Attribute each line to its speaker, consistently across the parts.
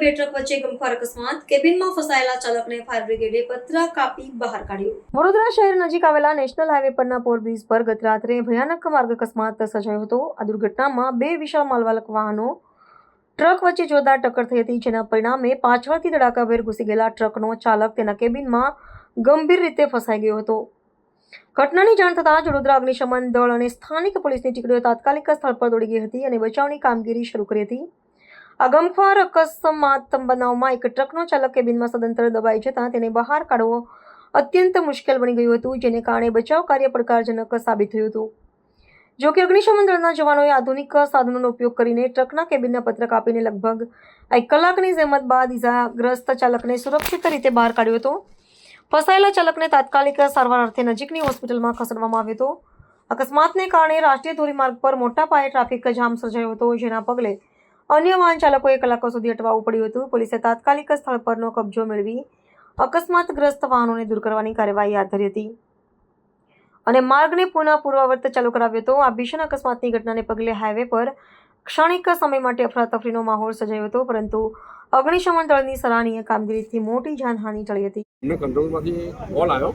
Speaker 1: બે ટ્રક વચ્ચે ગમખ્વાર અકસ્માત. કેબિનમાં ફસાયેલા ચાલકને ફાયર બ્રિગેડે પતરા કાપી બહાર કાઢ્યો. વડોદરા શહેર નજીક આવેલા નેશનલ હાઈવે પરના પોર બ્રિજ પર ગત રાત્રે ભયાનક માર્ગ અકસ્માત સર્જાયો હતો. આ દુર્ઘટનામાં બે વિશાળ માલવાહક વાહનો ટ્રક વચ્ચે જોરદાર ટક્કર થઈ હતી, જેના પરિણામે પાછળથી ધડાકાભેર ઘૂસી ગયેલા ટ્રકનો ચાલક તેના કેબિનમાં ગંભીર રીતે ફસાઈ ગયો હતો. ઘટનાની જાણ થતાં વડોદરા અગ્નિશમન દળ અને સ્થાનિક પોલીસની ટીકડીઓ તાત્કાલિક સ્થળ પર દોડી ગઈ હતી અને બચાવની કામગીરી શરૂ કરી હતી. આ ગમખ્વાર અકસ્માત બનાવમાં એક ટ્રકનો ચાલક કેબિનમાં સદંતર દબાઈ જતાં તેને બહાર કાઢવો અત્યંત મુશ્કેલ બની ગયું હતું, જેને કારણે બચાવ કાર્ય પડકારજનક સાબિત થયું હતું. જો કે અગ્નિશમન દળના જવાનોએ આધુનિક સાધનોનો ઉપયોગ કરીને ટ્રકના કેબિનના પત્ર કાપીને લગભગ એક કલાકની જહેમત બાદ ઇજાગ્રસ્ત ચાલકને સુરક્ષિત રીતે બહાર કાઢ્યો હતો. ફસાયેલા ચાલકને તાત્કાલિક સારવાર અર્થે નજીકની હોસ્પિટલમાં ખસેડવામાં આવ્યો હતો. અકસ્માતને કારણે રાષ્ટ્રીય ધોરીમાર્ગ પર મોટા પાયે ટ્રાફિક જામ સર્જાયો હતો, જેના પગલે અન્ય વાહન ચાલકોએ કલાકો સુધી અટવાવું પડ્યું હતું. પોલીસે તાત્કાલિક સ્થળ પરનો કબજો મેળવી અકસ્માતગ્રસ્ત વાહનોને દૂર કરવાની કાર્યવાહી હાથ ધરી હતી. અને માર્ગને પુનઃ પૂર્વવર્ત ચાલુ કરાવ્યો હતો. આ ભીષણ અકસ્માતની ઘટનાને પગલે હાઈવે પર ક્ષણિક સમય માટે અફરાતફરીનો માહોલ સર્જાયો હતો, પરંતુ અગ્નિશમન દળની સરાહનીય કામગીરીથી મોટી જાનહાનિ ટળી હતી.
Speaker 2: કોલ આવ્યો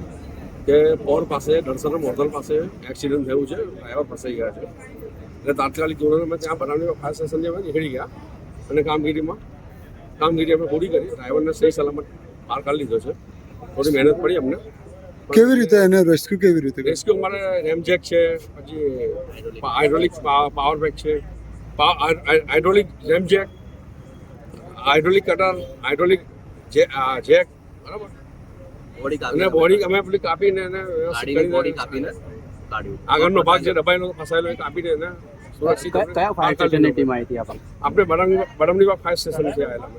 Speaker 2: કે પોર પાસે દર્શન મોરધલ પાસે એક્સિડન્ટ થયું છે. ડ્રાઈવર ફસાઈ ગયા છે. એટલે તાત્કાલિક ધોરણે અમે ત્યાં બનાવની ફાયર સ્ટેશનથી અમે નીકળી ગયા. અને કામગીરીમાં કામગીરી અમે પૂરી કરી. ડ્રાઈવરને સહી સલામત બહાર કાઢી લીધો છે. થોડી મહેનત પડી અમને.
Speaker 3: કેવી રીતે એને રેસ્ક્યુ કેવી રીતે?
Speaker 2: રેસ્ક્યુ અમારે રેમજેક છે પછી હાઇડ્રોલિક પાવર બેક છે. Hydraulic ram jack hydraulic cutter hydraulic jack બરાબર?
Speaker 4: બોડી
Speaker 2: અને
Speaker 4: કાપી
Speaker 2: બોડી અમે પેલી કાપીને એને
Speaker 4: બોડી કાપીને? કાઢ્યું
Speaker 2: આગળનો ભાગ છે દબાઈનો ફસાયેલો એ કાપીને એને સુરક્ષિત
Speaker 5: કયા કયા ફાયર સ્ટેશનની ટીમ આવી હતી આપણ
Speaker 2: આપણે બડમ બડમની ફાયર સ્ટેશનથી આવેલા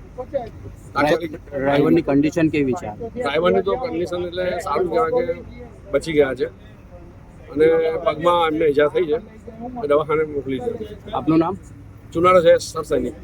Speaker 5: ડ્રાઈવરની કન્ડિશન કેવી છે?
Speaker 2: ડ્રાઈવરની તો કન્ડિશન એટલે સારું કહેવાય કે બચી ગયા છે. અને પગમાં એમને ઈજા થઈ છે. દવાખાને મોકલી છે.
Speaker 5: આપનું નામ?
Speaker 2: ચુનારા છે સરસૈનિક